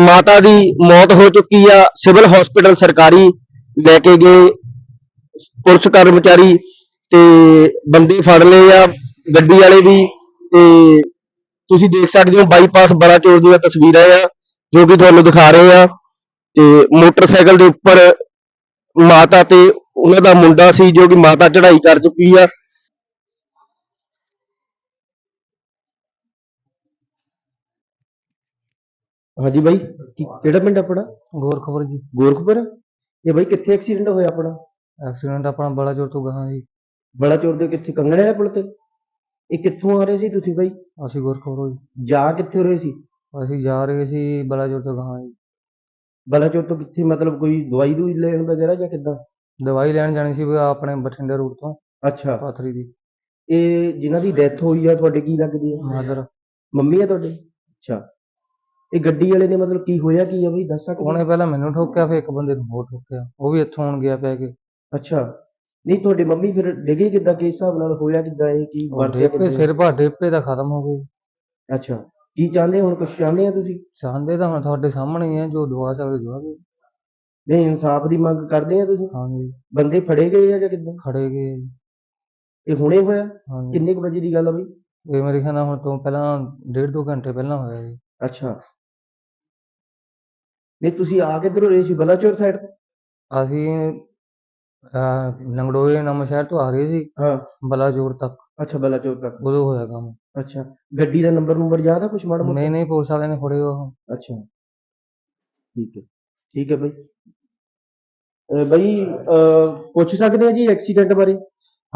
ਮਾਤਾ ਦੀ ਮੌਤ ਹੋ ਚੁੱਕੀ ਆ, ਸਿਵਲ ਹਸਪੀਟਲ ਸਰਕਾਰੀ ਲੈ ਕੇ ਗਏ ਪੁਲਿਸ ਕਰਮਚਾਰੀ ਤੇ ਬੰਦੇ ਫੜ ਲਏ ਆ, ਗੱਡੀ ਵਾਲੇ ਵੀ ਤੇ ਤੁਸੀਂ ਦੇਖ ਸਕਦੇ ਹੋ ਬਾਈਪਾਸ ਬੜਾ ਚੋਰ ਦੀਆਂ ਤਸਵੀਰਾਂ ਆ, ਜੋ ਕਿ ਤੁਹਾਨੂੰ ਦਿਖਾ ਰਹੇ ਆ ਤੇ ਮੋਟਰਸਾਈਕਲ ਦੇ ਉੱਪਰ ਮਾਤਾ ਤੇ ਉਹਨਾਂ ਦਾ ਮੁੰਡਾ ਸੀ ਜੋ ਕਿ ਮਾਤਾ ਚੜ੍ਹਾਈ ਕਰ ਚੁੱਕੀ ਆ ਹਾਂਜੀ ਬਾਈ ਕੀ- ਕਿਹੜਾ ਪਿੰਡ ਆਪਣਾ? ਗੋਰਖਪੁਰ ਜੀ। ਗੋਰਖਪੁਰ? ਇਹ ਬਾਈ ਕਿੱਥੇ ਐਕਸੀਡੈਂਟ ਹੋਇਆ ਆਪਣਾ? ਐਕਸੀਡੈਂਟ ਆਪਣਾ ਬੜਾ ਜ਼ੋਰ ਤੋਂ ਗਾਹਾਂ ਜੀ। ਬਲਾਚੌਰ ਦੇ ਕਿੱਥੇ ਕੰਗਣੇ ਵਾਲੇ ਪੁਲ ਤੇ? ਇਹ ਕਿੱਥੋਂ ਆ ਰਹੇ ਸੀ ਤੁਸੀਂ ਬਾਈ? ਅਸੀਂ ਗੋਰਖਪੁਰੋਂ ਜੀ। ਜਾ ਕਿੱਥੇ ਰਹੇ ਸੀ? ਅਸੀਂ ਜਾ ਰਹੇ ਸੀ ਬੜਾ ਜ਼ੋਰ ਤੋਂ ਗਾਹਾਂ ਜੀ। ਬਲਾਚੌਰ ਤੋਂ ਕਿੱਥੇ ਮਤਲਬ ਕੋਈ ਦਵਾਈ ਦੂਈ ਲੈਣ ਵਗੈਰਾ ਜਾਂ ਕਿੱਦਾਂ? ਦਵਾਈ ਲੈਣ ਜਾਣੀ ਸੀ ਵੀ ਆਪਣੇ ਬਠਿੰਡੇ ਰੂਟ ਤੋਂ ਅੱਛਾ। ਪਾਥਰੀ ਦੀ। ਇਹ ਜਿਨ੍ਹਾਂ ਦੀ ਡੈਥ ਹੋਈ ਆ ਤੁਹਾਡੇ ਕੀ ਲੱਗਦੀ ਹੈ ਮਦਰ। ਮੰਮੀ ਆ ਤੁਹਾਡੇ? ਅੱਛਾ। ਇਹ ਗੱਡੀ ਵਾਲੇ ਨੇ ਮਤਲਬ ਕੀ ਹੋਇਆ ਕੀ ਆ ਬਈ? ਦੱਸ ਸਕਦੇ ਉਹਨੇ ਪਹਿਲਾਂ ਮੈਨੂੰ ਠੋਕਿਆ ਫਿਰ ਇੱਕ ਬੰਦੇ ਨੂੰ ਹੋਰ ਠੋਕਿਆ। ਉਹ ਵੀ ਇੱਥੋਂ ਆਉਣ ਗਿਆ ਪੈ ਕੇ। ਅੱਛਾ। ਨਹੀਂ ਤੁਹਾਡੇ ਮੰਮੀ ਫਿਰ ਡਿੱਗੇ ਕਿੱਦਾਂ? ਕਿਸ ਹਿਸਾਬ ਨਾਲ ਹੋਇਆ ਕਿੱਦਾਂ ਇਹ ਕੀ ਡੇਪੇ ਕਿੱਦਾਂ? ਸਿਰ ਭਾ ਡੇਪੇ ਦਾ ਖਤਮ ਹੋ ਗਈ ਅੱਛਾ। ਕੀ ਚਾਹੁੰਦੇ ਹੁਣ ਕੁਝ ਚਾਹੁੰਦੇ ਆ ਤੁਸੀਂ? ਚਾਹੁੰਦੇ ਤਾਂ ਹੁਣ ਤੁਹਾਡੇ ਸਾਹਮਣੇ ਹੀ ਆ ਜੋ ਦਵਾ ਸਕਦੇ ਦਵਾ ਦਿਓ ਨਹੀਂ ਇਨਸਾਫ ਦੀ ਮੰਗ ਕਰਦੇ ਆ ਤੁਸੀਂ? ਹਾਂਜੀ। ਬੰਦੇ ਫੜੇ ਗਏ ਆ ਜਾਂ ਕਿੱਦਾਂ? ਖੜੇ ਗਏ ਇਹ ਹੁਣੇ ਹੋਇਆ? ਹਾਂਜੀ। ਕਿੰਨੇ ਕੁ ਵਜੇ ਦੀ ਗੱਲ ਆ ਬਈ? ਇਹ ਮੇਰੇ ਖਿਆਲ ਨਾਲ ਹੁਣ ਤੋਂ ਪਹਿਲਾਂ ਡੇਢ ਦੋ ਘੰਟੇ ਪਹਿਲਾਂ ਹੋਇਆ ਜੀ। ਅੱਛਾ। ਨਹੀਂ ਤੁਸੀਂ ਆ ਕਿੱਧਰੋਂ ਰਹੇ ਸੀ? ਬਲਾਚੌਰ ਸਾਈਡ ਤੋਂ ਅਸੀਂ ਅਹ, ਲੰਗੜੋਏ ਨਵਾਂ ਸ਼ਹਿਰ ਤੋਂ ਆ ਰਹੇ ਸੀ। ਹਾਂ। ਬਲਾਚੌਰ ਤੱਕ। ਅੱਛਾ ਬਲਾਚੌਰ ਤੱਕ। ਉਦੋਂ ਹੋਇਆ ਕੰਮ। ਅੱਛਾ। ਗੱਡੀ ਦਾ ਨੰਬਰ ਨੰਬਰ ਯਾਦ ਆ ਕੁਛ ਮਾੜਾ ਮੋਟਾ? ਨਹੀਂ ਨਹੀਂ ਪੁਲਿਸ ਵਾਲਿਆਂ ਨੇ ਫੜੇ ਉਹ। ਅੱਛਾ। ਠੀਕ ਹੈ। ਠੀਕ ਹੈ ਬਈ। ਅਹ ਬਈ ਅਹ ਪੁੱਛ ਸਕਦੇ ਆ ਜੀ ਐਕਸੀਡੈਂਟ ਬਾਰੇ?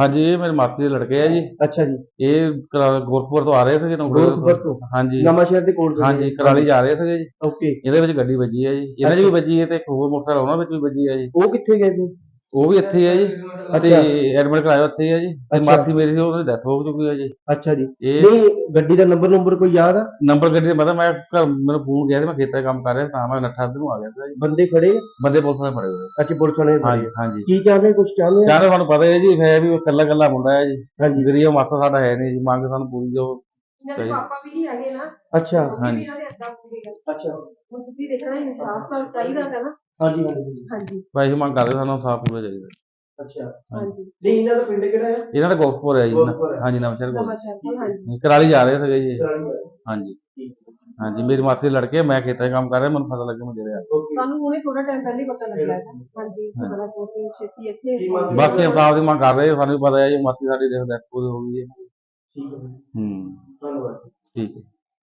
ਹਾਂਜੀ ਇਹ ਮੇਰੇ ਮਾਤੀ ਦੇ ਲੜਕੇ ਆ ਜੀ। ਅੱਛਾ ਜੀ। ਇਹ ਕਰਾ- ਗੋਰਖਪੁਰ ਤੋਂ ਆ ਰਹੇ ਸੀਗੇ ਨੌਕਰੀ ਗੋਰਖਪੁਰ ਤੋਂ? ਹਾਂਜੀ। ਨਵਾਂ ਸ਼ਹਿਰ ਦੇ ਕੋਲ ਤੋਂ ਹਾਂਜੀ ਕਰਾਲੀ ਜਾ ਰਹੇ ਸੀਗੇ ਜੀ। ਓਕੇ। ਇਹਦੇ ਵਿੱਚ ਗੱਡੀ ਵੱਜੀ ਹੈ ਜੀ। ਇਹਨਾਂ 'ਚ ਵੀ ਵੱਜੀ ਹੈ ਤੇ ਇੱਕ ਹੋਰ ਮੋਟਰਸਾਈਕਲ ਉਹਨਾਂ ਵਿੱਚ ਵੀ ਵੱਜੀ ਹੈ ਜੀ। ਉਹ ਕਿੱਥੇ ਗਏ ਫਿਰ ਉਹ ਵੀ ਇੱਥੇ ਹੀ ਹੈ ਜੀ। ਤੇ ਅੱਛਾ ਐਡਮਿਟ ਕਰਾਇਆ ਉੱਥੇ ਹੀ ਹੈ ਜੀ। ਤੇ ਅੱਛਾ। ਮਾਸੀ ਮੇਰੀ ਸੀ ਉਹਨਾਂ ਦੀ ਡੈਥ ਹੋ ਚੁੱਕੀ ਹੈ ਜੀ। ਅੱਛਾ ਜੀ। ਇਹ ਨਹੀਂ ਗੱਡੀ ਦਾ ਨੰਬਰ ਨੰਬਰ ਕੋਈ ਯਾਦ ਆ? ਨੰਬਰ ਗੱਡੀ ਦਾ ਪਤਾ ਮੈਂ ਘਰ ਮੈਨੂੰ ਫੋਨ ਗਿਆ ਸੀ ਮੈਂ ਖੇਤਾਂ 'ਚ ਕੰਮ ਕਰ ਰਿਹਾ ਸੀ ਤਾਂ ਮੈਂ ਨੱਠਾ ਇੱਧਰ ਨੂੰ ਆ ਗਿਆ ਸੀ। ਜੀ ਬੰਦੇ ਫੜੇ ਬੰਦੇ ਪੁਲਿਸ ਨੇ ਫੜੇ ਹੋਏ ਅੱਛਾ ਪੁਲਿਸ ਵਾਲੇ ਨੇ ਹਾਂਜੀ ਫੜੇ ਹਾਂਜੀ। ਕੀ ਚਾਹੁੰਦੇ ਕੁਝ ਚਾਹੁੰਦੇ ਆ? ਯਾਰ ਤੁਹਾਨੂੰ ਪਤਾ ਹੈ ਜੀ ਹੈ ਵੀ ਇਕੱਲਾ ਇਕੱਲਾ ਮੁੰਡਾ ਹੈ ਜੀ। ਹਾਂਜੀ। ਗਰੀਬ ਮਾਸਾ ਸਾਡਾ ਹੈ ਨਹੀਂ ਜੀ ਮੰਗ ਸਾਨੂੰ ਪੂਰੀ ਜੋ ਇਹਨਾਂ ਦੇ ਪਾਪਾ ਵੀ ਨਹੀਂ ਹੈਗੇ ਨਾ। ਅੱਛਾ। ਉਹ ਵੀ ਹਾਂਜੀ। ਇਹਨਾਂ ਦੇ ਅੱਛਾ। ਹੁਣ ਤੁਸੀਂ ਦੇਖਣਾ ਇਨਸਾਫ ਤਾਂ ਚਾਹੀਦਾ ਹੈ ਨਾ। ਹਾਂਜੀ ਹਾਂਜੀ ਹਾਂਜੀ। ਭਾਈ ਮੰਗ ਕਰਦੇ ਸਾਨੂੰ ਸਾਫ਼ ਪੂਰਾ ਚਾਹੀਦਾ। ਅੱਛਾ। ਹਾਂਜੀ। ਨਹੀਂ ਇਹਨਾਂ ਦਾ ਪਿੰਡ ਕਿਹੜਾ ਹੈ? ਇਹਨਾਂ ਦਾ ਗੋਰਖਪੁਰ ਹੈ ਜੀ ਗੋਰਖਪੁਰ ਹੈ। ਹਾਂਜੀ ਨਵਾਂਸ਼ਹਿਰ ਹਾਂਜੀ। ਕਰਾਲੀ ਜਾ ਰਹੇ ਸੀਗੇ ਜੀ। ਹਾਂਜੀ। ਠੀਕ ਹਾਂਜੀ ਮੇਰੀ ਮਾਤੀ ਦੇ ਲੜਕੇ ਮੈਂ ਖੇਤਾਂ 'ਚ ਕੰਮ ਕਰ ਰਿਹਾ ਮੈਨੂੰ ਪਤਾ ਲੱਗਿਆ ਮੈਂ ਜਿਹੜੇ ਆ ਓਕੇ। ਸਾਨੂੰ ਹੁਣੇ ਥੋੜਾ ਟਾਈਮ ਪਹਿਲਾਂ ਹੀ ਪਤਾ ਲੱਗਿਆ ਹੈ। ਹਾਂਜੀ ਸਾਡਾ ਕੋਟੀ ਛੇਤੀ ਇੱਥੇ ਬਾਕੀ ਇਨਸਾਫ ਦੀ ਮੰਗ ਕਰ ਰਹੇ ਸਾਨੂੰ ਵੀ ਪਤਾ ਹੈ ਜੀ ਮਾਤੀ ਸਾਡੀ ਦੇਖ ਡੈਥ ਪੂਰੀ ਹੋ ਗਈ ਹੈ। ਠੀਕ ਹੈ। ਹੂੰ। ਧੰਨਵਾਦ। ਠੀਕ ਹੈ।